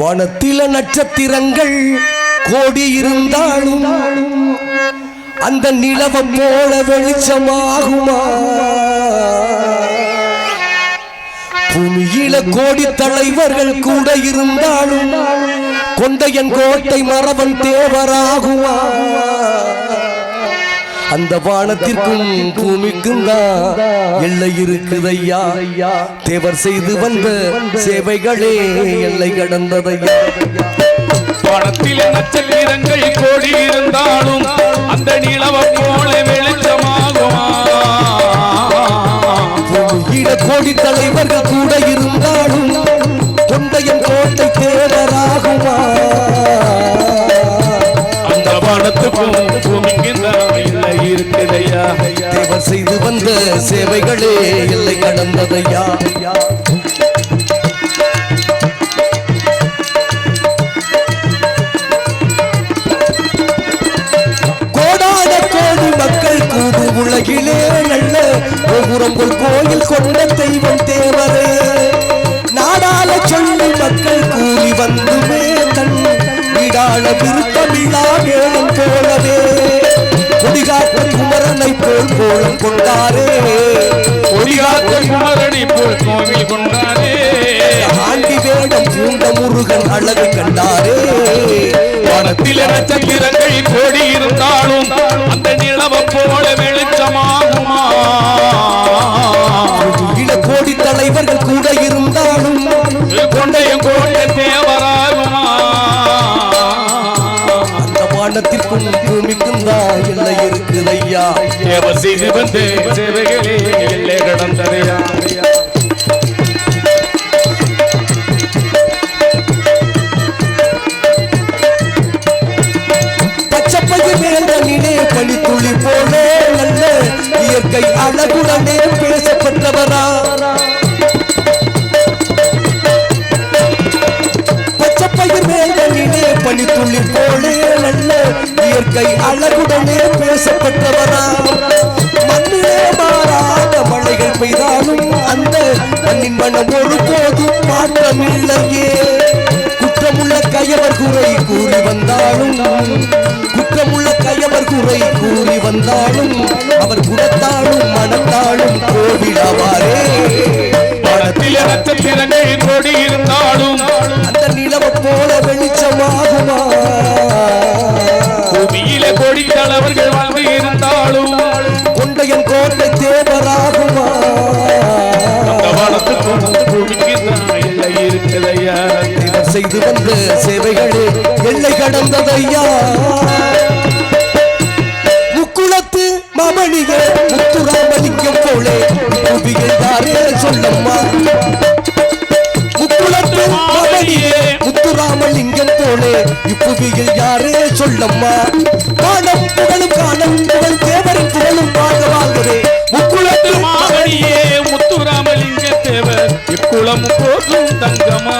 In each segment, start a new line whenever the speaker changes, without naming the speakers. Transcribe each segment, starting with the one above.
வானத்தில நட்சத்திரங்கள் கோடி இருந்தாலும் அந்த நிலவம் போல வெளிச்சமாகுமா? பூமியில கோடி தலைவர்கள் கூட இருந்தாலும் கொண்டையன் கோட்டை மரபன் தேவராகுமா? அந்த வானத்திற்கும் பூமிக்கும் தான் எல்லை இருக்குதையா? தேவர் செய்து வந்த சேவைகளே எல்லை கடந்ததையா?
பணத்திலே நட்சத்திரங்கள் கோடி இருந்தாலும் அந்த நிலவம் போல வெளிச்சமாகுமா?
கோடி தலைவர்கள் கூட இருந்தாலும் கொண்டையன் கோட்டை தேவராகுமா
அந்த இல்லை இருக்குதையா
தேவர் செய்து வந்த சேவைகளே எல்லை கடந்ததையா? உலகிலே நல்ல கோபுரங்கள் கோயில் கொண்ட தெய்வம் தேவரே. நாடால சொல்லி மக்கள் கூறி வந்துமே தன் வீடான விருப்பமில்லா வேணும் போலவே. கொடிகாத்த போல் கோலம் கொண்டாரே
கொடிகாத்த குமரனை போல் கோவில் கொண்டாரே.
ஆண்டி வேடம் பூண்ட முருகன் அழகு கண்டாரே.
பணத்திலே நட்சத்திரங்கள் கோடி இருந்தாலும் அந்த நிலவம் போல வெளிச்சமாகுமா?
கோடி தலைவர்கள் கூட இருந்தாலும்
கொண்டையும் கோட்டை தேவராகுமா?
அந்த வானத்திற்கும் இருக்குதையா
செய்து வந்து சேவைகளே எல்லை கடந்ததையா
பனித்துளி போல நல்ல இயற்கை அழகுடனே பேசப்பட்டவரா பச்சப்பையில் வேந்தனிலே பனித்துளி போல நல்ல இயற்கை அழகு குறை வந்தாலும் குற்றமுள்ள கையவர் குறை கூறி வந்தாலும் அவர் குணத்தாலும் மனத்தாலும் கோவிலாவாரே
பணத்திலே நட்சத்திரங்கள் கோடி இருந்தாலும்
அந்த நிலவ போல வெளிச்சமாகுமா? கடந்ததையா முக்குளத்து மாமணியே முத்துராமலிங்கம் போலே புவியில் தாரே சொல்லம்மா முக்குளத்து மாமணியே முத்துராமலிங்கம் போலே இப்புவியில் யாரே சொல்லம்மா காணம் புகழும் காணம் புகழ் தேவரின் புகழும் வாங்க வாழ்கவே முக்குளத்து
குலத்து முத்துராமலிங்க தேவர் இக்குளம் போகும் தங்கமா?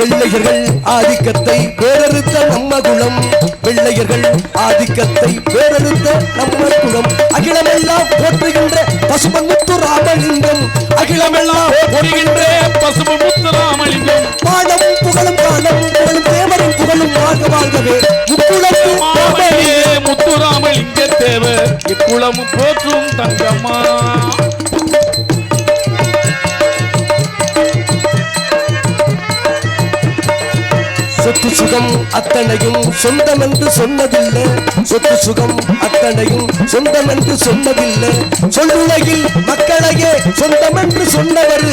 வெள்ளையர்கள் ஆதிக்கத்தை வேறறுத்த நம்ம குலம் வெள்ளையர்கள் ஆதிக்கத்தை வேறறுத்த நம்ம குலம் அகிலமெல்லாம் போற்றுகின்ற பசுமன் முத்து ராமலிங்கம் அகிலமெல்லாம்
பொறிகின்ற பசுபு முத்துராமலிங்கம்
பாடம் புகழும் காலம் புகழும் தேவரின் புகழும் வாழ்க வாழ்கவே. முக்குளத்து
மாவடியே முத்துராமலிங்க தேவர். இக்குளம் போற்றும் தங்கம்மா.
சுகம் அத்தனையும் சொந்தம் என்று சொன்னதில்லை. சொத்து சுகம் அத்தனையும் சொந்தம் என்று சொன்னதில்லை. சொல்லுலகில் மக்களையே சொந்தம் என்று சொன்னவர்.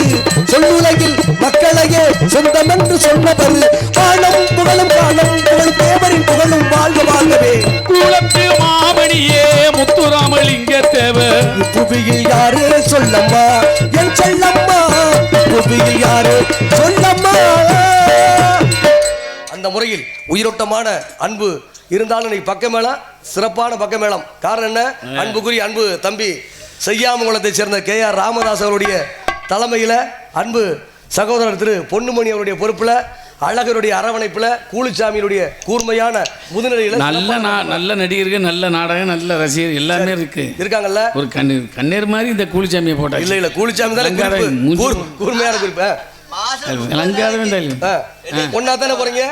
சொல்லுலகில் மக்களையே சொந்தம் என்று சொன்னவர். காலம் புகழும் காலம் புகழும் தேவரின் புகழும் வாழ்க வாழ்கவே.
குளத்து மாவடியே முத்துராமலிங்க தேவர்
புவியில் யாரு சொல்லம்மா? என் செல்லம்மா. புவியில் யாரு சொல்லம்மா? அந்த முறையில் உயிரோட்டமான அன்பு இருந்தாலும் நீ பக்கமேளம் சிறப்பான பக்கமேளம். காரணம் என்ன? அன்புக்குரிய அன்பு தம்பி செய்யாமங்குளத்தைச் சேர்ந்த கே ஆர் ராமதாஸ் அவருடைய தலைமையில் அன்பு சகோதரர் திரு பொன்னுமணி அவருடைய பொறுப்பில் அழகருடைய அரவணைப்புல கூலிச்சாமியினுடைய கூர்மையான முதுநிலையில
நல்ல நல்ல நடிகர்கள் நல்ல நாடகம் நல்ல ரசிகர் எல்லாமே இருக்கு.
இருக்காங்கல்ல?
ஒரு கண்ணீர் கண்ணீர் மாதிரி இந்த கூலிச்சாமியை
இல்ல
போட்டாச்சு.
இல்ல கூலிச்சாமி தானே கூர்மையான குறிப்பு
தான் இல்லை.
ஒன்னா தானே போறீங்க?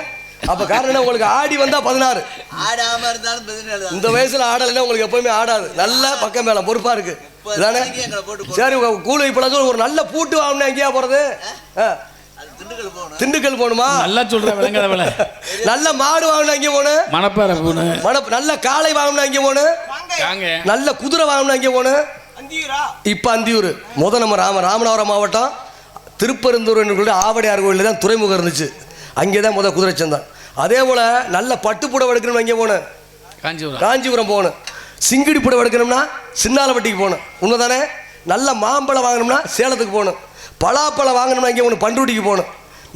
அப்ப காரணம் என்ன? உங்களுக்கு ஆடி வந்தா பதினாறு.
ஆடாம இருந்தாலும் பதினேழு தான்.
இந்த வயசுல ஆடலைன்னா உங்களுக்கு எப்பவுமே ஆடாது. நல்ல பக்கம் மேல பொறுப்பா இருக்கு. இதானே?
எங்களை போட்டு
சரி உங்க கூலி இப்ப ஒரு நல்ல பூட்டு வாங்கணும் எங்கேயா போறது?
திண்டுக்கல் போகணும்.
திண்டுக்கல் போகணுமா?
நல்லா சொல்ற விளங்காதவள
நல்ல மாடு வாங்கணும் எங்கே போகணும்?
மணப்பாறை பூனு
மன நல்ல காளை வாங்கணும் எங்கே போகணும்? நல்ல குதிரை வாங்கணும் எங்கே போகணும்? இப்ப அந்தியூர். முத நம்ம ராம ராமநாதபுரம் மாவட்டம். திருப்பெருந்தூர் என்று ஆவடையார் கோயிலில் தான் துறைமுகம் இருந்துச்சு. அங்கே தான் முத குதிரை சந்தான் அதே போல நல்ல பட்டு புடவை எடுக்கணும் எங்கே போகணும்
காஞ்சிபுரம்.
காஞ்சிபுரம் போகணும் சிங்கிடி புடவை எடுக்கணும்னா சின்னாலப்பட்டிக்கு போகணும் உண்மைதானே? நல்ல மாம்பழம் வாங்கணும்னா சேலத்துக்கு போகணும் பலாப்பழம் வாங்கணும்னா இங்கே போகணும் பண்ருட்டிக்கு போகணும்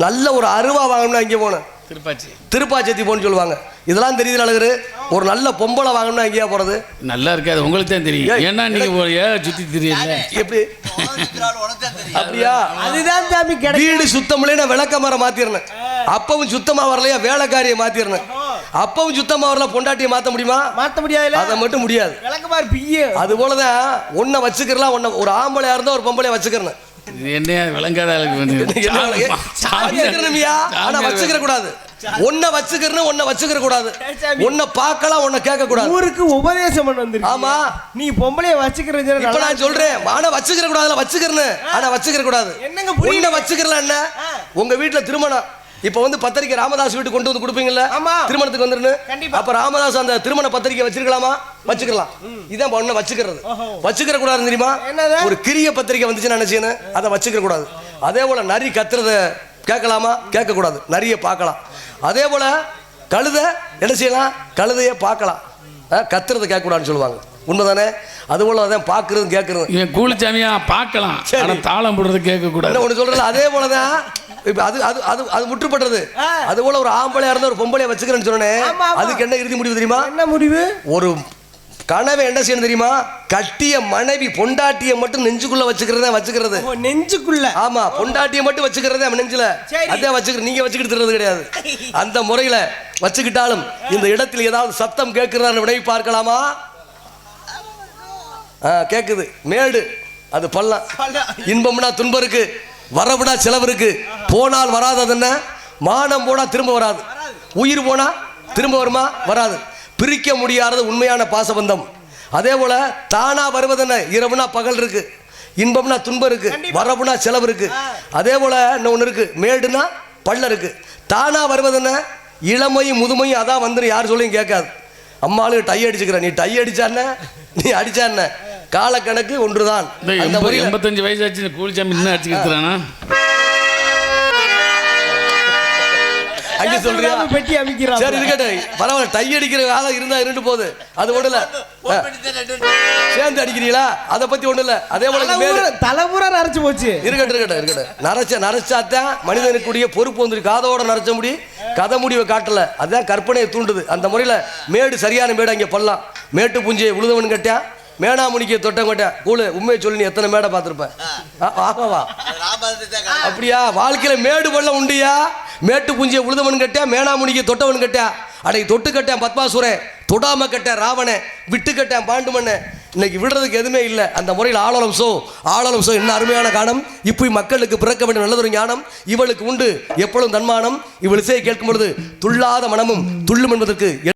நல்ல ஒரு அருவா வாங்கணும்னா இங்கே போகணும்
திருப்பாச்சி.
திருப்பாச்சேத்தி போகணும்னு சொல்லுவாங்க. இதெல்லாம் தெரியுது அழகரு? ஒரு நல்ல பொம்பளை வாங்கணும்னா எங்கேயா போகிறது
நல்லா இருக்காது உங்களுக்கு தான் தெரியும் ஏன்னா நீங்க ஒரு ஏன் சுத்தி தெரியல
எப்படி? அப்படியா?
அதுதான் சாமி
வீடு சுத்தமில்லை நான் விளக்க மரம் மாத்திரனேன் அப்பவும் சுத்தமா வரலையா? வேலைக்காரியை மாத்திரனேன் அப்பவும் சுத்தமா வரல பொண்டாட்டியை மாத்த முடியுமா?
மாத்த முடியாதுல
அதை மட்டும் முடியாது.
விளக்கமாறு பிய்ய.
அது போலதான் உன்னை வச்சுக்கிறலாம் உன்னை ஒரு ஆம்பளையா இருந்தா ஒரு பொம்பளைய வச்சுக்கிறேன்
இது என்னையா விளங்காத
ஆனா வச்சுக்கிற கூடாது உன்னை வச்சுக்கிறனு உன்னை வச்சுக்கிற கூடாது. உன்னை பார்க்கலாம் உன்னை கேட்க கூடாது
ஊருக்கு உபதேசம் பண்ண வந்திருக்கு
ஆமா.
நீ பொம்பளைய வச்சுக்கிறது
இப்ப நான் சொல்றேன். ஆனா வச்சுக்கிற கூடாதுல வச்சுக்கிறனு ஆனா வச்சுக்கிற கூடாது.
என்னங்க புரியல?
உன்னை வச்சுக்கிறலாம் என்ன? உங்க வீட்டுல திருமணம். இப்ப வந்து பத்திரிக்கை ராமதாஸ் வீட்டுக்கு கொண்டு வந்து கொடுப்பீங்கல்ல?
ஆமா.
திருமணத்துக்கு வந்துருன்னு. அப்ப ராமதாஸ் அந்த திருமண பத்திரிக்கை வச்சிருக்கலாமா? வச்சுக்கலாம். இதான் ஒண்ணு வச்சுக்கிறது. வச்சுக்கிற கூடாது தெரியுமா? ஒரு கிரிய பத்திரிக்கை வந்துச்சுன்னு செய்யணும் அதை வச்சுக்கிற கூடாது. அதே போல நரி கத்துறத கேட்கலாமா? கேட்க கூடாது நரியை பார்க்கலாம். அதே போல கழுதை என்ன செய்யலாம்? கழுதையை பார்க்கலாம். கத்துறத கேட்க கூடாதுன்னு சொல்லுவாங்க. உண்மைதானே? அது போல அதான் பார்க்கறது கேட்கறது
இவன் கூலிச்சாமியா பார்க்கலாம்.
சரி.
ஆனா தாளம் போடுறது கேட்க
என்ன
கூடாது
ஒண்ணு சொல்றல அதே போலதான் இப்ப அது அது அது அது முற்றுப்பட்டது.
ஆ.
அது போல ஒரு ஆம்பளையா இருந்தா ஒரு பொம்பளைய வச்சுக்கிறேன்னு சொன்னேன். அதுக்கு என்ன இறுதி முடிவு தெரியுமா?
என்ன முடிவு?
ஒரு கனவை என்ன செய்யணும் தெரியுமா? கட்டிய மனைவி பொண்டாட்டிய மட்டும் நெஞ்சுக்குள்ள வச்சுக்கிறதே வச்சுக்கிறது.
நெஞ்சுக்குள்ள.
ஆமா பொண்டாட்டிய மட்டும் வச்சுக்கிறதே நெஞ்சில.
சரி.
அதே வச்சுக்கிற நீங்க வச்சுக்கிட்டு தர்றது கிடையாது. அந்த முறையில வச்சுக்கிட்டாலும் இந்த இடத்தில் ஏதாவது சத்தம் கேட்கிறாரு வினை பார்க்கலாமா? கேக்குது. மேடு. அது பள்ளம். இன்பம்னா துன்பம் இருக்கு. வரவுனா செலவு இருக்கு. போனால் வராதது என்ன? மானம் போனா திரும்ப வராது. உயிர் போனா திரும்ப வருமா? வராது. பிரிக்க முடியாதது உண்மையான பாசபந்தம். அதே போல தானா வருவதென்ன? இரவுனா பகல் இருக்கு. இன்பம்னா துன்பம் இருக்கு. வரவுனா செலவு இருக்கு. அதே போல இன்னொன்று இருக்கு. மேடுனா பள்ளம் இருக்கு. தானா வருவதென்ன? இளமையும் முதுமையும் அதான் வந்துடும் யார் சொல்லியும் கேட்காது. அம்மாளுக்கு டை அடிச்சுக்கிற. நீ டை அடிச்சான நீ அடிச்சான காலக்கணக்கு ஒன்றுதான்.
எண்பத்தஞ்சு கூலிச்சாமி இன்னும் அடிச்சுக்கிறானா
அங்கே சொல்றியா?
பெட்டி அமைக்கிறான்
சரி இருக்கட்டும் பரவாயில்ல டை அடிக்கிற காலம் இருந்தா இருந்து போகுது அது ஒண்ணு இல்ல
போன் பண்ணி தான் ரெண்டு
சேர்ந்து அடிக்கிறீங்களா? அதை பத்தி ஒண்ணு இல்ல அதே போல
தலைமுறை நரைச்சு போச்சு.
இருக்கட்டும் இருக்கட்டும் இருக்கட்டும். நரைச்ச நரைச்சாத்தான் மனிதனுக்குரிய பொறுப்பு வந்து காதோட நரைச்ச முடி கதை முடிவை காட்டல. அதுதான் கற்பனையை தூண்டுது. அந்த முறையில மேடு சரியான மேடு அங்கே பண்ணலாம் மேட்டு புஞ்சியை உழுதவன் கேட்டான் மேனாமுனிக்கு தொட்டம் கேட்டேன் கூழு உண்மையை சொல்லி நீ எத்தனை மேடை பார்த்துருப்பேன் ஆமாவா. அப்படியா? வாழ்க்கையில மேடு பள்ளம் உண்டியா? மேட்டு புஞ்சிய உழுதவன் கட்டா மேனாமுனிக்கு தொட்டவன் கட்டா அடை தொட்டு கட்டேன் பத்மாசுரன் தொடாம கட்டேன் ராவணன் விட்டு கட்டேன் பாண்டுமண்ண இன்னைக்கு விடுறதுக்கு எதுவுமே இல்லை. அந்த முறையில் ஆளலம் சோ ஆளலம் சோ என்ன அருமையான காணம் இப்போ மக்களுக்கு பிறக்க வேண்டிய நல்லதொரு ஞானம். இவளுக்கு உண்டு எப்பொழுதும் தன்மானம். இவள் இசையை கேட்கும் பொழுது துள்ளாத மனமும் துள்ளும் என்பதற்கு